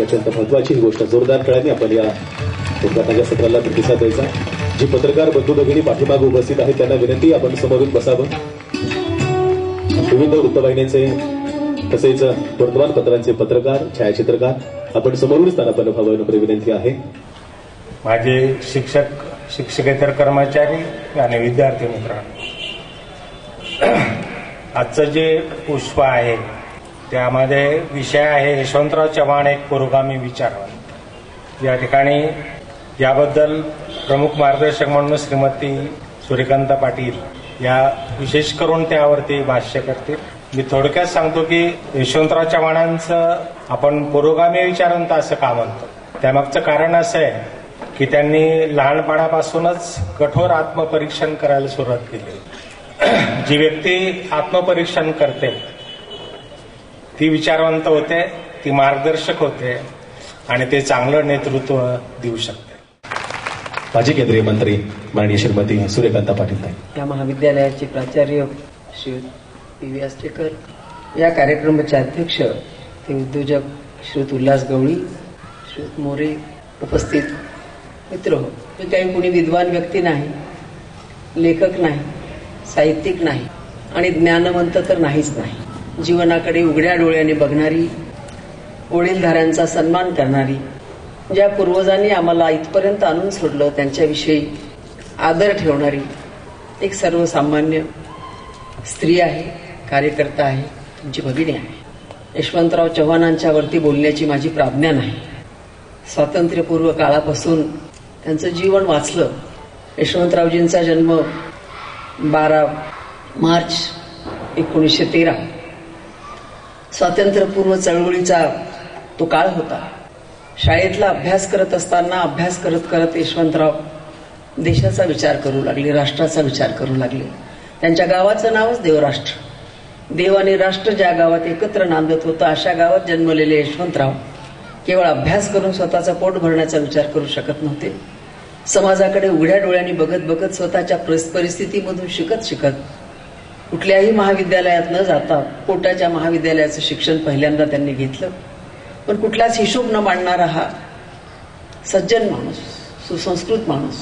अत्यंत महत्वाची गोष्ट. जोरदार खेळाने आपण या उद्घाटनाच्या सत्राला प्रतिसाद द्यायचा. जी पत्रकार बंधू भगिनी पाठीमागे उपस्थित आहेत त्यांना विनंती आपण समोरून बसावं. विविध वृत्तवाहिनीचे तसेच वर्तमानपत्रांचे पत्रकार छायाचित्रकार आपण समोरून स्थानापन्न व्हावं नम्र विनंती आहे. माझे शिक्षक शिक्षकेतर कर्मचारी आणि विद्यार्थी मित्र आजचं जे पुष्प आहे त्यामध्ये विषय आहे यशवंतराव चव्हाण एक पुरोगामी विचारवंत. या ठिकाणी याबद्दल प्रमुख मार्गदर्शक म्हणून श्रीमती सूर्यकांत पाटील या विशेष करून त्यावरती भाष्य करतील. मी थोडक्यात सांगतो की यशवंतराव चव्हाणांचं आपण पुरोगामी विचारवंत असं का म्हणतो? त्यामागचं कारण असं आहे की त्यांनी लहानपणापासूनच कठोर आत्मपरीक्षण करायला सुरुवात केली जी व्यक्ती आत्मपरीक्षण करते ती विचारवंत होते ती मार्गदर्शक होते आणि ते चांगलं नेतृत्व देऊ शकते. माजी केंद्रीय मंत्री माननीय श्रीमती सूर्यकांता पाटील या महाविद्यालयाचे प्राचार्य श्री पी व्ही आष्टेकर या कार्यक्रमाचे अध्यक्ष ते उद्योजक श्रीयुत उल्हास गवळी श्रीयुत मोरे उपस्थित मित्र हो. मी काही कोणी विद्वान व्यक्ती नाही लेखक नाही. साहित्यिक नाही आणि ज्ञानवंत तर नाहीच नाही. जीवनाकडे उघड्या डोळ्याने बघणारी वडीलधाऱ्यांचा सन्मान करणारी ज्या पूर्वजांनी आम्हाला इथपर्यंत आणून सोडलं त्यांच्याविषयी आदर ठेवणारी एक सर्वसामान्य स्त्री आहे कार्यकर्ता आहे तुमची भगिनी आहे. यशवंतराव चव्हाणांच्या वरती बोलण्याची माझी प्राज्ञा नाही. स्वातंत्र्यपूर्व काळापासून त्यांचं जीवन वाचलं. यशवंतरावजींचा जन्म बारा मार्च एकोणीसशे तेरा. स्वातंत्र्यपूर्व चळवळीचा तो काळ होता. शाळेतला अभ्यास करत असताना अभ्यास करत करत यशवंतराव देशाचा विचार करू लागले राष्ट्राचा विचार करू लागले. त्यांच्या गावाचं नावच देवराष्ट्र. देव आणि राष्ट्र ज्या गावात एकत्र नांदत होतं अशा गावात जन्मलेले यशवंतराव केवळ अभ्यास करून स्वतःचा पोट भरण्याचा विचार करू शकत नव्हते. समाजाकडे उघड्या डोळ्यांनी बघत बघत स्वतःच्या परिस्थितीमधून शिकत शिकत कुठल्याही महाविद्यालयात न जाता पोटाच्या महाविद्यालयाचं शिक्षण पहिल्यांदा त्यांनी घेतलं. पण कुठलाच हिशोब न मांडणारा हा सज्जन माणूस सुसंस्कृत माणूस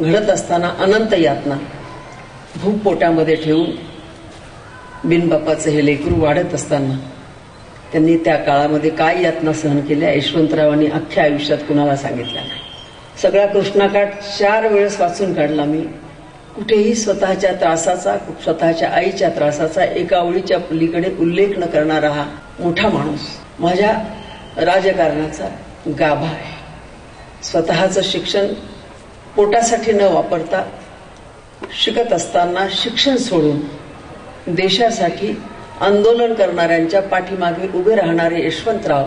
घडत असताना अनंत यातना भूक पोटामध्ये ठेवून बिनबापाचं हे लेकरू वाढत असताना त्यांनी त्या काळामध्ये काय यातना सहन केल्या यशवंतरावांनी अख्ख्या आयुष्यात कुणाला सांगितल्या नाही. सगळा कृष्णाकाठ चार वेळेस वाचून काढला मी. कुठेही स्वतःच्या त्रासाचा स्वतःच्या आईच्या त्रासाचा एका ओळीच्या पलीकडे उल्लेख न करणारा हा मोठा माणूस माझ्या राजकारणाचा गाभा आहे. स्वतःचं शिक्षण पोटासाठी न वापरता शिकत असताना शिक्षण सोडून देशासाठी आंदोलन करणाऱ्यांच्या पाठीमागे उभे राहणारे यशवंतराव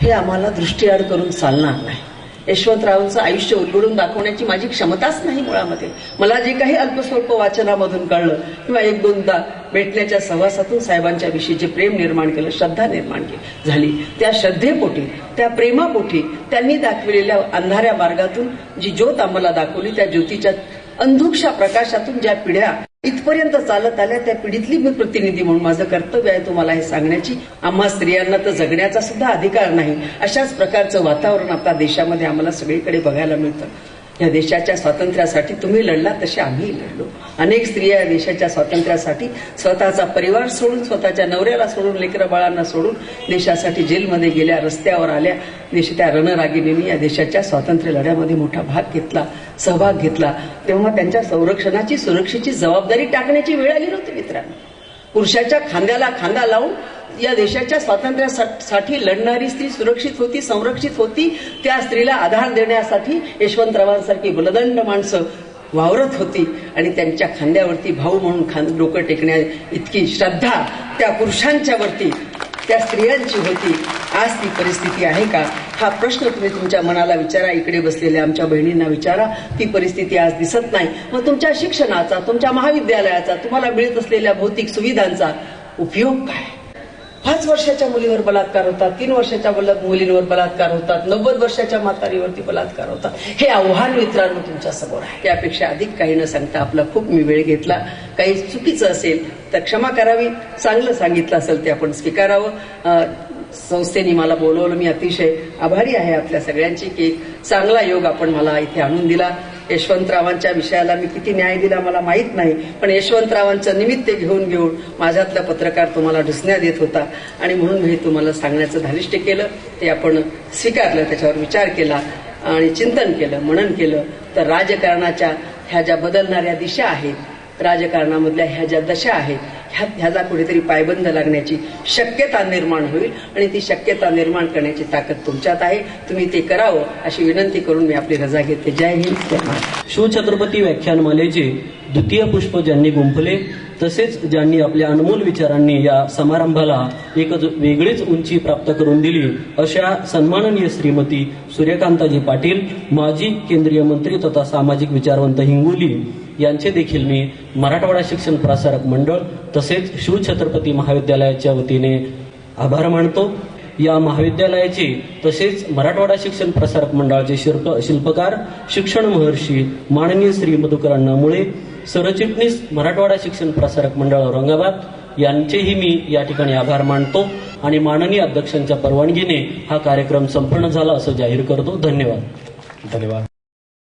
हे आम्हाला दृष्टीआड करून चालणार नाही यशवंतरावांचं आयुष्य उलगडून दाखवण्याची माझी क्षमताच नाही मुळामध्ये. मला जे काही अल्पस्वल्प वाचनामधून कळलं किंवा एक दोनदा भेटण्याच्या सहवासातून साहेबांच्या विषयीचे प्रेम निर्माण केलं श्रद्धा निर्माण केली झाली. त्या श्रद्धेपोटी त्या प्रेमापोटी त्यांनी दाखविलेल्या अंधाऱ्या मार्गातून जी ज्योत आम्हाला दाखवली त्या ज्योतीच्या अंधुकशा प्रकाशातून ज्या पिढ्या इथपर्यंत चालत आल्या त्या पिढीतली मी प्रतिनिधी म्हणून माझं कर्तव्य आहे तुम्हाला हे सांगण्याची. आम्हा स्त्रियांना तर जगण्याचा सुद्धा अधिकार नाही. अशाच प्रकारचं वातावरण आता देशामध्ये आम्हाला सगळीकडे बघायला मिळतं. या देशाच्या स्वातंत्र्यासाठी तुम्ही लढला तसे आम्ही लढलो. अनेक स्त्रिया या देशाच्या स्वातंत्र्यासाठी स्वतःचा परिवार सोडून स्वतःच्या नवऱ्याला सोडून लेकरं बाळांना सोडून देशासाठी जेलमध्ये गेल्या रस्त्यावर आल्या. देश त्या रणरागिणींनी या देशाच्या स्वातंत्र्य लढ्यामध्ये मोठा भाग घेतला सहभाग घेतला. तेव्हा त्यांच्या संरक्षणाची सुरक्षेची जबाबदारी टाकण्याची वेळ आली नव्हती मित्रांनो. पुरुषाच्या खांद्याला खांदा लावून या देशाच्या स्वातंत्र्यासाठी लढणारी स्त्री सुरक्षित होती संरक्षित होती त्या स्त्रीला आधार देण्यासाठी यशवंतरावांसारखी बलदंड माणसं वावरत होती आणि त्यांच्या खांद्यावरती भाऊ म्हणून खांद डोकं टेकण्या इतकी श्रद्धा त्या पुरुषांच्या वरती त्या स्त्रियांची होती. आज ती परिस्थिती आहे का? हा प्रश्न तुम्ही तुमच्या मनाला विचारा इकडे बसलेल्या आमच्या बहिणींना विचारा. ती परिस्थिती आज दिसत नाही. मग तुमच्या शिक्षणाचा तुमच्या महाविद्यालयाचा तुम्हाला मिळत असलेल्या भौतिक सुविधांचा उपयोग काय? पाच वर्षाच्या मुलीवर बलात्कार होतात तीन वर्षाच्या बल- मुलींवर बलात्कार होतात नव्वद वर्षाच्या म्हातारीवरती बलात्कार होतात. हे आव्हान मित्रांनो तुमच्यासमोर आहे. त्यापेक्षा अधिक काही न सांगता आपला खूप मी वेळ घेतला. काही चुकीचं असेल तर क्षमा करावी. चांगलं सांगितलं असेल ते आपण स्वीकारावं. संस्थेने मला बोलवलं. मी अतिशय आभारी आहे आपल्या सगळ्यांची की एक चांगला योग आपण मला इथे आणून दिला. यशवंतरावांच्या विषयाला मी किती न्याय दिला मला माहीत नाही पण यशवंतरावांचं निमित्त घेऊन घेऊन माझ्यातला पत्रकार तुम्हाला ढुसण्यात देत होता. आणि म्हणून मी तुम्हाला सांगण्याचं धारिष्ट केलं ते आपण स्वीकारलं त्याच्यावर विचार केला आणि चिंतन केलं मनन केलं. तर राजकारणाच्या ह्या ज्या बदलणाऱ्या दिशा आहेत राजकारणामधल्या ह्या ज्या दशा आहेत ह्या ह्याचा कुठेतरी पायबंद लागण्याची शक्यता निर्माण होईल आणि ती शक्यता निर्माण करण्याची ताकद तुमच्यात आहे. तुम्ही ते करावं अशी विनंती करून मी आपली रजा घेते. जय हिंद. शिवछत्रपती व्याख्यानमालेचे द्वितीय पुष्प ज्यांनी गुंफले तसेच ज्यांनी आपल्या अनमोल विचारांनी या समारंभाला एक वेगळीच उंची प्राप्त करून दिली अशा सन्माननीय श्रीमती सूर्यकांताजी पाटील माजी केंद्रीय मंत्री तथा सामाजिक विचारवंत हिंगोली यांचे देखील मी मराठवाडा शिक्षण प्रसारक मंडळ तसेच शिवछत्रपती महाविद्यालयाच्या वतीने आभार मानतो. या महाविद्यालयाचे तसेच मराठवाडा शिक्षण प्रसारक मंडळाचे शिल्प शिल्पकार शिक्षण महर्षी माननीय श्री मधुकर मुळे सरचिटणीस मराठवाडा शिक्षण प्रसारक मंडळ औरंगाबाद यांचेही मी या ठिकाणी आभार मानतो आणि माननीय अध्यक्षांच्या परवानगीने हा कार्यक्रम संपन्न झाला असं जाहीर करतो. धन्यवाद. धन्यवाद.